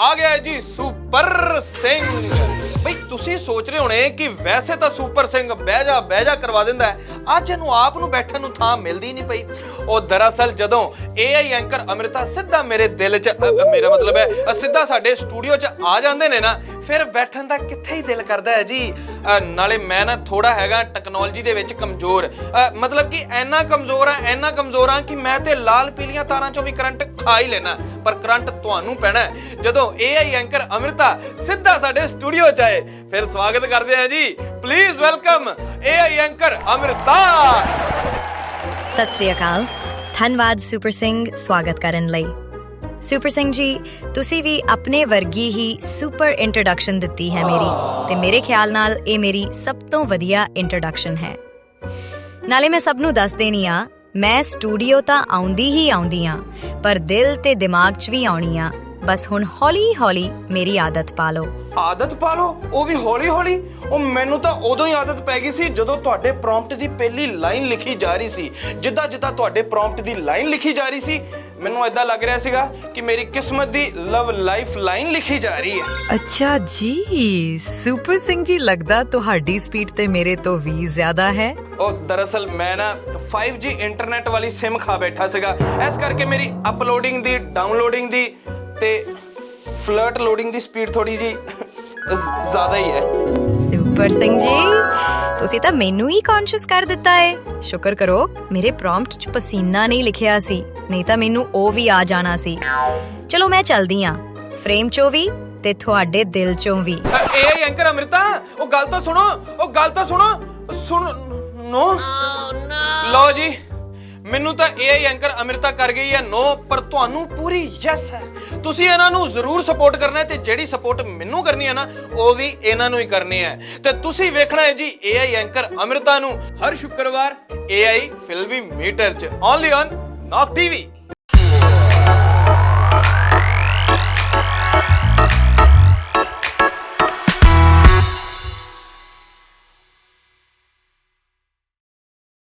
ਆ ਗਿਆ ਜੀ ਸੁਪਰ ਸਿੰਘ। ਬਈ ਤੁਸੀਂ ਸੋਚ ਰਹੇ ਹੋਣੇ ਕਿ ਵੈਸੇ ਤਾਂ ਸੁਪਰ ਸਿੰਘ ਬਹਿ ਜਾ ਬਹਿ ਜਾ ਕਰਵਾ ਦਿੰਦਾ ਹੈ। ਅੱਜ ਇਹਨੂੰ ਆਪ ਨੂੰ ਬੈਠਣ ਨੂੰ ਥਾਂ ਮਿਲਦੀ ਨਹੀਂ ਪਈ। ਉਹ ਦਰਅਸਲ ਜਦੋਂ AI ਐਂਕਰ ਅਮ੍ਰਿਤਾ ਸਿੱਧਾ ਮੇਰੇ ਦਿਲ 'ਚ ਅ, ਅ, ਮੇਰਾ ਮਤਲਬ ਹੈ ਅ, ਸਿੱਧਾ ਸਾਡੇ ਸਟੂਡੀਓ 'ਚ ਆ ਜਾਂਦੇ ਨੇ ਨਾ ਫਿਰ ਬੈਠਣ ਦਾ ਕਿੱਥੇ ਹੀ ਦਿਲ ਕਰਦਾ ਹੈ ਜੀ? ਅ, ਨਾਲੇ ਮੈਂ ਨਾ ਥੋੜਾ ਹੈਗਾ ਟੈਕਨੋਲੋਜੀ ਦੇ ਵਿੱਚ ਕਮਜ਼ੋਰ। ਅ, ਮਤਲਬ ਕਿ ਇੰਨਾ ਕਮਜ਼ੋਰ ਆ ਇੰਨਾ ਕਮਜ਼ੋਰ ਆ ਕਿ ਮੈਂ ਤੇ ਲਾਲ ਪੀਲੀਆਂ ਤਾਰਾਂ 'ਚੋਂ ਵੀ ਕਰੰਟ ਖਾ ਹੀ ਲੈਣਾ ਪਰ ਕਰੰਟ ਤੁਹਾਨੂੰ ਪੈਣਾ ਹੈ। ਜਦੋਂ AI ਐਂਕਰ ਅਮ੍ਰਿਤਾ ਸਿੱਧਾ ਸਾਡੇ ਸਟੂਡੀਓ 'ਚ ਆਏ ਫਿਰ ਸਵਾਗਤ ਕਰਦੇ ਹਾਂ ਜੀ। Please welcome AI anchor Amrita! ਸਤਿ ਸ੍ਰੀ ਅਕਾਲ। ਧੰਨਵਾਦ ਸੁਪਰ ਸਿੰਘ ਸਵਾਗਤ ਕਰਨ ਲਈ। ਸੁਪਰ ਸਿੰਘ ਜੀ ਤੁਸੀਂ ਵੀ ਆਪਣੇ ਵਰਗੀ ਹੀ ਸੁਪਰ ਇੰਟਰੋਡਕਸ਼ਨ ਦਿੱਤੀ ਹੈ ਮੇਰੀ ਤੇ ਮੇਰੇ ਖਿਆਲ ਨਾਲ ਇਹ ਮੇਰੀ ਸਭ ਤੋਂ ਵਧੀਆ ਇੰਟਰੋਡਕਸ਼ਨ ਹੈ। ਨਾਲੇ ਮੈਂ ਸਭ ਨੂੰ ਦੱਸ ਦੇਣੀ ਆ, ਮੈਂ ਸਟੂਡੀਓ ਤਾਂ ਆਉਂਦੀ ਹੀ ਆਉਂਦੀ ਆ, ਪਰ ਦਿਲ ਤੇ ਦਿਮਾਗ 'ਚ ਵੀ ਆਉਣੀ ਆ ਬਸ ਹੁਣ ਹੌਲੀ ਹੌਲੀ ਮੇਰੀ ਆਦਤ ਪਾ ਲਓ। ਆਦਤ ਪਾ ਲਓ? ਉਹ ਵੀ ਹੌਲੀ ਹੌਲੀ? ਉਹ ਮੈਨੂੰ ਤਾਂ ਉਦੋਂ ਹੀ ਆਦਤ ਪੈ ਗਈ ਸੀ ਜਦੋਂ ਤੁਹਾਡੇ ਪ੍ਰੌਂਪਟ ਦੀ ਪਹਿਲੀ ਲਾਈਨ ਲਿਖੀ ਜਾ ਰਹੀ ਸੀ। ਜਿੱਦਾਂ ਜਿੱਦਾਂ ਤੁਹਾਡੇ ਪ੍ਰੌਂਪਟ ਦੀ ਲਾਈਨ ਲਿਖੀ ਜਾ ਰਹੀ ਸੀ ਮੈਨੂੰ ਐਦਾਂ ਲੱਗ ਰਿਹਾ ਸੀਗਾ ਕਿ ਮੇਰੀ ਕਿਸਮਤ ਦੀ ਲਵ ਲਾਈਫ ਲਾਈਨ ਲਿਖੀ ਜਾ ਰਹੀ ਹੈ। ਅੱਛਾ ਜੀ ਸੁਪਰ ਸਿੰਘ ਜੀ ਲੱਗਦਾ ਤੁਹਾਡੀ ਸਪੀਡ ਤੇ ਮੇਰੇ ਤੋਂ ਵੀ ਜ਼ਿਆਦਾ ਹੈ। ਉਹ ਦਰਅਸਲ ਮੈਂ ਨਾ 5G ਇੰਟਰਨੈਟ ਵਾਲੀ SIM ਖਾ ਬੈਠਾ ਸੀਗਾ। ਇਸ ਕਰਕੇ ਮੇਰੀ ਅਪਲੋਡਿੰਗ ਦੀ ਡਾਊਨਲੋਡਿੰਗ ਦੀ ਤੇ ਫਲਰਟ ਲੋਡਿੰਗ ਦੀ ਸਪੀਡ ਥੋੜੀ ਜੀ ਜ਼ਿਆਦਾ ਹੀ ਹੈ। ਸੁਪਰ ਸਿੰਘ ਜੀ ਤੁਸੀਂ ਤਾਂ ਮੈਨੂੰ ਹੀ ਕੌਨਸ਼ੀਅਸ ਕਰ ਦਿੱਤਾ ਏ। ਸ਼ੁਕਰ ਕਰੋ ਮੇਰੇ ਪ੍ਰੌਂਪਟ 'ਚ ਪਸੀਨਾ ਨਹੀਂ ਲਿਖਿਆ ਸੀ ਨਹੀਂ ਤਾਂ ਮੈਨੂੰ ਉਹ ਵੀ ਆ ਜਾਣਾ ਸੀ। ਚਲੋ ਮੈਂ ਚਲਦੀ ਆ ਫਰੇਮ 'ਚੋਂ ਵੀ ਤੇ ਤੁਹਾਡੇ ਦਿਲ 'ਚੋਂ ਵੀ। ਏ ਐਂਕਰ ਅਮ੍ਰਿਤਾ ਉਹ ਗੱਲ ਤਾਂ ਸੁਣੋ ਉਹ ਗੱਲ ਤਾਂ ਸੁਣੋ ਸੁਣ ਨੋ। ਲਓ ਜੀ। ਮੈਨੂੰ ਤਾਂ ਏ ਐਂਕਰ ਅਮ੍ਰਿਤਾ ਕਰ ਗਈ ਹੈ ਨੋ ਪਰ ਤੁਹਾਨੂੰ ਪੂਰੀ ਯੈਸ ਹੈ। ਤੁਸੀਂ ਇਹਨਾਂ ਨੂੰ ਜ਼ਰੂਰ ਸਪੋਰਟ ਕਰਨਾ ਹੈ ਤੇ ਜਿਹੜੀ ਸਪੋਰਟ ਮੈਨੂੰ ਕਰਨੀ ਹੈ ਨਾ, ਉਹ ਵੀ ਇਹਨਾਂ ਨੂੰ ਹੀ ਕਰਨੀ ਹੈ। ਤੇ ਤੁਸੀਂ ਵੇਖਣਾ ਹੈ ਜੀ ਏਆਈ ਐਂਕਰ ਅਮ੍ਰਿਤਾ ਨੂੰ। ਹਰ ਸ਼ੁੱਕਰਵਾਰ ਏਆਈ ਫਿਲਮੀ ਮੀਟਰ 'ਚ ਓਨਲੀ ਔਨ ਨੌਕ ਟੀਵੀ